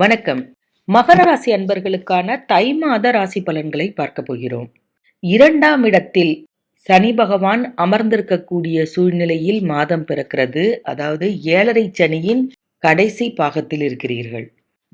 வணக்கம். மகர ராசி அன்பர்களுக்கான தை மாத ராசி பலன்களை பார்க்க போகிறோம். இரண்டாம் இடத்தில் சனி பகவான் அமர்ந்திருக்கக்கூடிய சூழ்நிலையில் மாதம் பிறக்கிறது. அதாவது ஏழரை சனியின் கடைசி பாகத்தில் இருக்கிறீர்கள்.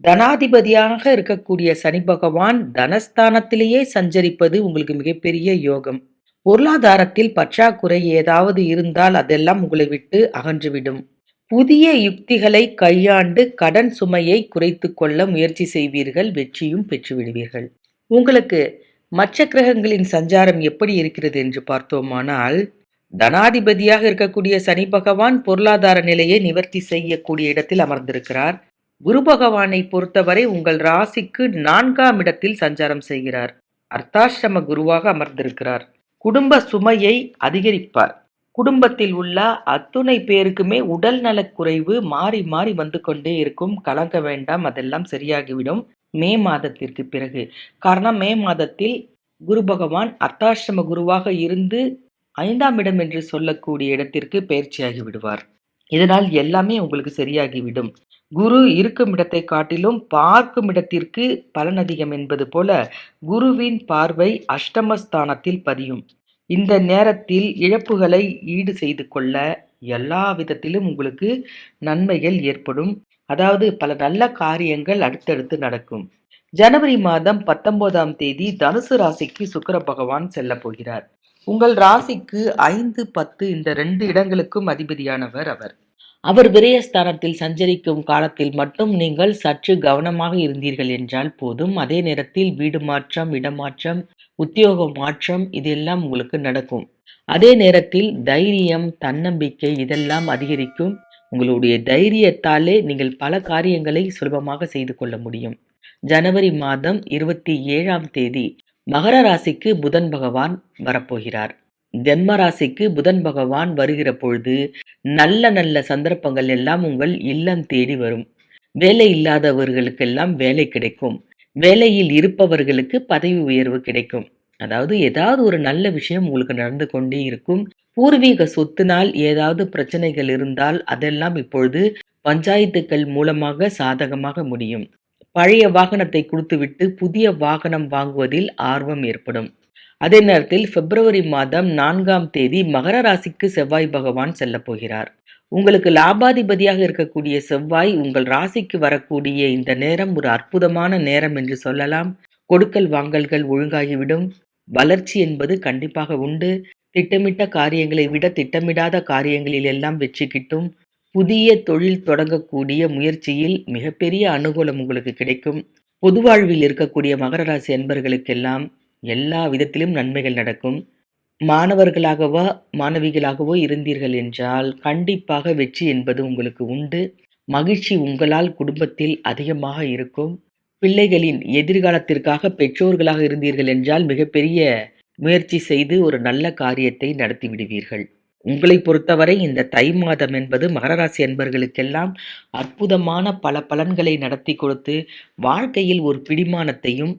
தனாதிபதியாக இருக்கக்கூடிய சனி பகவான் தனஸ்தானத்திலேயே சஞ்சரிப்பது உங்களுக்கு மிகப்பெரிய யோகம். பொருளாதாரத்தில் பற்றாக்குறை ஏதாவது இருந்தால் அதெல்லாம் உங்களை விட்டு அகன்றுவிடும் புதிய யுக்திகளை கையாண்டு கடன் சுமையை குறைத்து கொள்ள முயற்சி செய்வீர்கள் வெற்றியும் பெற்றுவிடுவீர்கள். உங்களுக்கு மற்ற கிரகங்களின் சஞ்சாரம் எப்படி இருக்கிறது என்று பார்த்தோமானால் தனாதிபதியாக இருக்கக்கூடிய சனி பகவான் பொருளாதார நிலையை நிவர்த்தி செய்யக்கூடிய இடத்தில் அமர்ந்திருக்கிறார். குரு பகவானை பொறுத்தவரை உங்கள் ராசிக்கு நான்காம் இடத்தில் சஞ்சாரம் செய்கிறார். அர்த்தாசிரம குருவாக அமர்ந்திருக்கிறார். குடும்ப சுமையை அதிகரிப்பார். குடும்பத்தில் உள்ள அத்துணை பேருக்குமே உடல் நலக்குறைவு மாறி மாறி வந்து கொண்டே இருக்கும். கலங்க வேண்டாம் அதெல்லாம் சரியாகிவிடும். மே மாதத்திற்கு பிறகு. காரணம் மே மாதத்தில் குரு பகவான் அர்த்தாசிரம குருவாக இருந்து ஐந்தாம் இடம் என்று சொல்லக்கூடிய இடத்திற்கு பயிற்சியாகி விடுவார். இதனால் எல்லாமே உங்களுக்கு சரியாகிவிடும். குரு இருக்கும் இடத்தை காட்டிலும் பார்க்கும் இடத்திற்கு பலன் அதிகம் என்பது போல குருவின் பார்வை அஷ்டமஸ்தானத்தில் பதியும். இந்த நேரத்தில் இழப்புகளை ஈடு செய்து கொள்ள எல்லா விதத்திலும் உங்களுக்கு நன்மைகள் ஏற்படும். அதாவது பல நல்ல காரியங்கள் அடுத்தடுத்து நடக்கும். ஜனவரி மாதம் பத்தொன்பதாம் தேதி தனுசு ராசிக்கு சுக்கர பகவான் செல்ல போகிறார். உங்கள் ராசிக்கு ஐந்து பத்து இந்த ரெண்டு இடங்களுக்கும் அதிபதியானவர் அவர். அவர் விரயஸ்தானத்தில் சஞ்சரிக்கும் காலத்தில் மட்டும் நீங்கள் சற்று கவனமாக இருந்தீர்கள் என்றால் போதும். அதே நேரத்தில் வீடு மாற்றம் இடமாற்றம் உத்தியோக மாற்றம் இதெல்லாம் உங்களுக்கு நடக்கும். அதே நேரத்தில் தைரியம் தன்னம்பிக்கை இதெல்லாம் அதிகரிக்கும். உங்களுடைய தைரியத்தாலே நீங்கள் பல காரியங்களை சுலபமாக செய்து கொள்ள முடியும். ஜனவரி மாதம் இருபத்தி ஏழாம் தேதி மகர ராசிக்கு புதன் பகவான் வரப்போகிறார். ஜென்ம ராசிக்கு புதன் பகவான் வருகிற பொழுது நல்ல நல்ல சந்தர்ப்பங்கள் எல்லாம் உங்கள் இல்லம் தேடி வரும். வேலை இல்லாதவர்களுக்கெல்லாம் வேலை கிடைக்கும். வேலையில் இருப்பவர்களுக்கு பதவி உயர்வு கிடைக்கும். அதாவது ஏதாவது ஒரு நல்ல விஷயம் உங்களுக்கு நடந்து கொண்டே இருக்கும். பூர்வீக சொத்தினால் ஏதாவது பிரச்சனைகள் இருந்தால் அதெல்லாம் இப்பொழுது பஞ்சாயத்துக்கள் மூலமாக சாதகமாக முடியும். பழைய வாகனத்தை கொடுத்துவிட்டு புதிய வாகனம் வாங்குவதில் ஆர்வம் ஏற்படும். அதே நேரத்தில் பிப்ரவரி மாதம் நான்காம் தேதி மகர ராசிக்கு செவ்வாய் பகவான் செல்ல போகிறார். உங்களுக்கு லாபாதிபதியாக இருக்கக்கூடிய செவ்வாய் உங்கள் ராசிக்கு வரக்கூடிய இந்த நேரம் ஒரு அற்புதமான நேரம் என்று சொல்லலாம். கொடுக்கல் வாங்கல்கள் ஒழுங்காகிவிடும். வளர்ச்சி என்பது கண்டிப்பாக உண்டு. திட்டமிட்ட காரியங்களை விட திட்டமிடாத காரியங்களில் எல்லாம் வெற்றி கிட்டும். புதிய தொழில் தொடங்கக்கூடிய முயற்சியில் மிகப்பெரிய அனுகூலம் உங்களுக்கு கிடைக்கும். பொது வாழ்வில் இருக்கக்கூடிய மகர ராசி என்பர்களுக்கெல்லாம் எல்லா விதத்திலும் நன்மைகள் நடக்கும். மாணவர்களாகவோ மாணவிகளாகவோ இருந்தீர்கள் என்றால் கண்டிப்பாக வெற்றி என்பது உங்களுக்கு உண்டு. மகிழ்ச்சி உங்களால் குடும்பத்தில் அதிகமாக இருக்கும். பிள்ளைகளின் எதிர்காலத்திற்காக பெற்றோர்களாக இருந்தீர்கள் என்றால் மிகப்பெரிய முயற்சி செய்து ஒரு நல்ல காரியத்தை நடத்தி விடுவீர்கள். உங்களை பொறுத்தவரை இந்த தை மாதம் என்பது மகராசி அன்பர்களுக்கெல்லாம் அற்புதமான பல பலன்களை நடத்தி கொடுத்து வாழ்க்கையில் ஒரு பிடிமானத்தையும்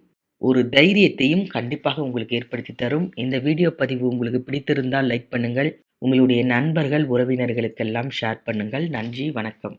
ஒரு தைரியத்தையும் கண்டிப்பாக உங்களுக்கு ஏற்படுத்தி தரும். இந்த வீடியோ பதிவு உங்களுக்கு பிடித்திருந்தால் லைக் பண்ணுங்கள். உங்களுடைய நண்பர்கள் உறவினர்களுக்கெல்லாம் ஷேர் பண்ணுங்கள். நன்றி வணக்கம்.